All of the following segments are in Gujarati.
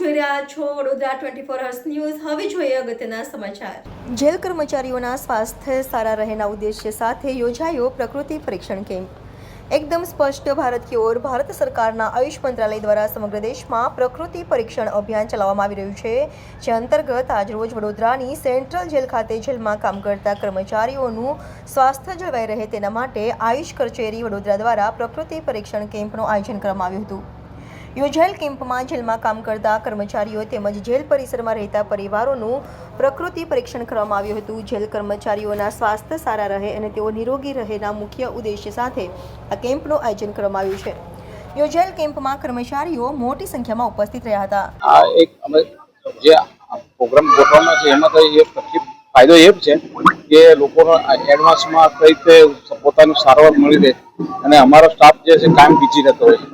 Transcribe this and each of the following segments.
જોઈ રહ્યા છો Vadodara twenty four hours news હવે જોઈએ અગત્યના સમાચાર. જેલ કર્મચારીઓના સ્વાસ્થ્ય સારા રહેના ઉદ્દેશ્ય સાથે યોજાયો પ્રકૃતિ પરીક્ષણ કેમ્પ. એકદમ સ્પષ્ટ, ભારત કી ઓર ભારત સરકારના આયુષ મંત્રાલય દ્વારા સમગ્ર દેશમાં પ્રકૃતિ પરીક્ષણ અભિયાન ચલાવવામાં આવી રહ્યું છે. જે અંતર્ગત આજરોજ વડોદરાની સેન્ટ્રલ જેલ ખાતે જેલમાં કામ કરતા કર્મચારીઓનું સ્વાસ્થ્ય જળવાઈ રહે તેના માટે આયુષ કચેરી વડોદરા દ્વારા પ્રકૃતિ પરીક્ષણ કેમ્પનું આયોજન કરવામાં આવ્યું હતું. યોજાયેલ કેમ્પમાં જેલમાં કામ કરતા કર્મચારીઓ તેમજ જેલ પરિસરમાં રહેતા પરિવારોનું પ્રકૃતિ પરીક્ષણ કરવામાં આવ્યું હતું. જેલ કર્મચારીઓના સ્વાસ્થ્ય સારા રહે અને તેઓ નિરોગી રહેના મુખ્ય ઉદ્દેશ્ય સાથે આ કેમ્પનું આયોજન કરવામાં આવ્યું છે. યોજાયેલ કેમ્પમાં કર્મચારીઓ મોટી સંખ્યામાં ઉપસ્થિત રહ્યા હતા. આ એક અમે જે પ્રોગ્રામ ગોઠવવાનો છે, એમાં તો એ ફાયદો એ છે કે લોકોનો એડવાન્સમાં કઈ રીતે પોતાની સારવાર મળી રહે અને અમારો સ્ટાફ જે છે કાયમ બીજી રહેતો હોય છે.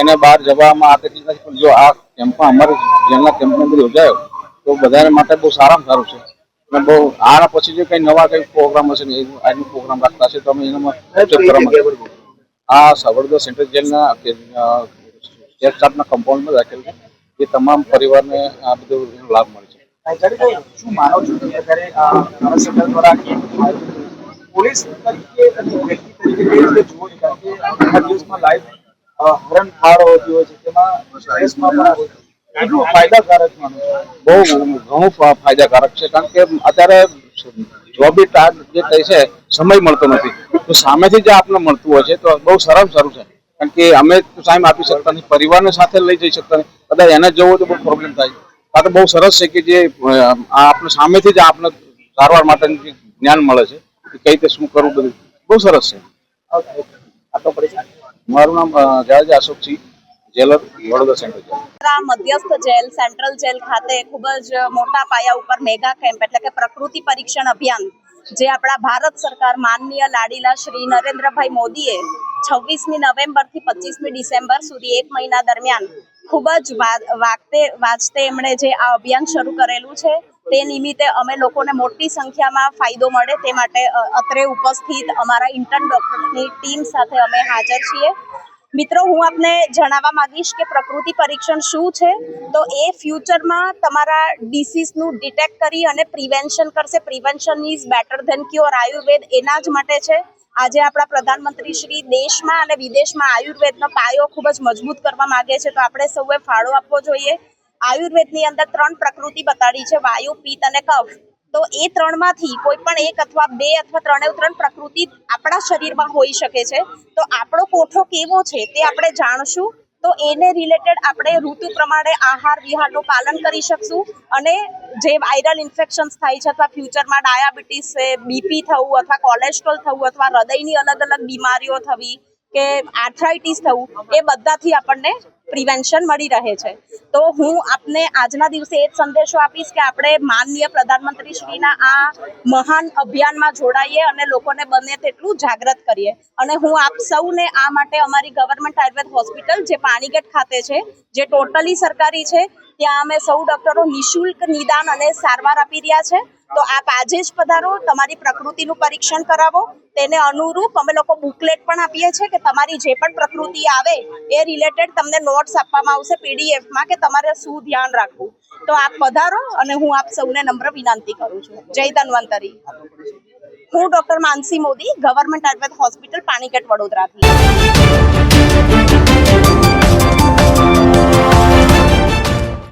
એને બહાર જવામાં આ તકલીફ નથી પણ જો આ કેમ્પમાં અમારે જેમના કેમ્પની અંદર યોજાયો તો બધાને માટે બહુ સારામાં સારું છે. અને બહુ આના પછી જે કંઈ નવા કંઈ પ્રોગ્રામ હશે ને એનું પ્રોગ્રામ રાખતા હશે તો અમે એનામાં. આ સવર્ધા સેન્ટ્રલ જેલના સ્ટેટ સ્ટાફના કમ્પાઉન્ડમાં રાખેલ છે. એ તમામ પરિવારને આ બધો લાભ મળે. શું માનો કારણ કે તેમાં ફાયદાકારક ફાયદાકારક છે, કારણ કે અત્યારે જોબી ટાર્ગ જે કહે છે, સમય મળતો નથી. તો સામેથી જે આપણે મળતું હોય છે, તો બહુ સરળ સારું છે. કારણ કે અમે ટાઈમ આપી શકતા નથી પરિવારને સાથે લઈ જઈ શકતા નથી કદાચ એને જવું તો બહુ પ્રોબ્લેમ થાય. આ તો બહુ સરસ છે કે જે આપણે સામેથી જ આપણે સારવાર માટેનું જ્ઞાન મળે છે કે કઈ રીતે શું કરવું બધું. બહુ સરસ છે. મારું નામ Jadeja Ashoksinh jailer Vadodara central jail. મધ્યસ્થ જેલ સેન્ટ્રલ જેલ ખાતે ખૂબ જ મોટા પાયા ઉપર મેગા કેમ્પ એટલે કે પ્રકૃતિ પરીક્ષણ અભિયાન જે આપણા ભારત સરકાર માનનીય લાડીલા શ્રી નરેન્દ્રભાઈ મોદીએ છવ્વીસમી નવેમ્બરથી પચીસમી ડિસેમ્બર સુધી એક મહિના દરમિયાન ખૂબ જ વાગતે વાંચતે એમણે જે આ અભિયાન શરૂ કરેલું છે, તે નિમિત્તે અમે લોકોને મોટી સંખ્યામાં ફાયદો મળે તે માટે અત્રે ઉપસ્થિત અમારા ઇન્ટર્ન ડોક્ટરની ટીમ સાથે અમે હાજર છીએ. મિત્રો, હું આપને જણાવવા માંગીશ કે પ્રકૃતિ પરીક્ષણ શું છે? તો એ ફ્યુચરમાં તમારા ડિસીઝનું ડિટેક્ટ કરી અને પ્રિવેન્શન કરશે. Prevention is better than cure Ayurveda એના જ માટે છે. આજે આપણા પ્રધાનમંત્રી શ્રી દેશમાં અને વિદેશમાં આયુર્વેદનો પાયો ખૂબ જ મજબૂત કરવા માગે છે. તો આપણે સૌએ ફાળો આપવો જોઈએ. આયુર્વેદની અંદર ત્રણ પ્રકૃતિ બતાડી છે. વાયુ, પિત્ત અને કફ. તો એ ત્રણમાંથી કોઈ પણ એક અથવા બે અથવા ત્રણે ત્રણ પ્રકૃતિ આપણા શરીરમાં હોઈ શકે છે. તો આપણો કોઠો કેવો છે તે આપણે જાણશું. તો એને રિલેટેડ આપણે ઋતુ પ્રમાણે આહાર વિહારનું પાલન કરી શકશું અને જે વાયરલ ઇન્ફેક્શન્સ થાય છે અથવા ફ્યુચરમાં ડાયાબિટીસ છે બીપી થવું અથવા કોલેસ્ટ્રોલ થવું અથવા હૃદયની અલગ અલગ બીમારીઓ થવી કે આર્થરાઇટિસ થવું, એ બધાથી આપણને પ્રિવેન્શન મળી રહે છે. તો હું આપને આજના દિવસે એ જ સંદેશો આપીશ કે આપણે માનનીય પ્રધાનમંત્રી શ્રીના આ મહાન અભિયાનમાં જોડાઈએ અને લોકોને બને તેટલું જાગૃત કરીએ. અને હું આપ સૌને આ માટે અમારી ગવર્મેન્ટ આયુર્વેદ હોસ્પિટલ, જે પાણીગેટ ખાતે છે, જે ટોટલી સરકારી છે, ત્યાં અમે સૌ ડોક્ટરો નિઃશુલ્ક નિદાન અને સારવાર આપી રહ્યા છે. તો આપ આજે જ પધારો, તમારી પ્રકૃતિનું પરીક્ષણ કરાવો, તેને અનુરૂપ અમે લોકો બુકલેટ પણ આપીએ છીએ કે તમારી જે પણ પ્રકૃતિ આવે એ રિલેટેડ તમને નોટ્સ આપવામાં આવશે પીડીએફમાં કે તમારે શું ધ્યાન રાખવું. તો આપ પધારો અને હું આપ સૌને નમ્ર વિનંતી કરું છું. જય ધન્વંતરી. હું doctor Mansi Modi government Ayurveda hospital Panigate વડોદરાથી.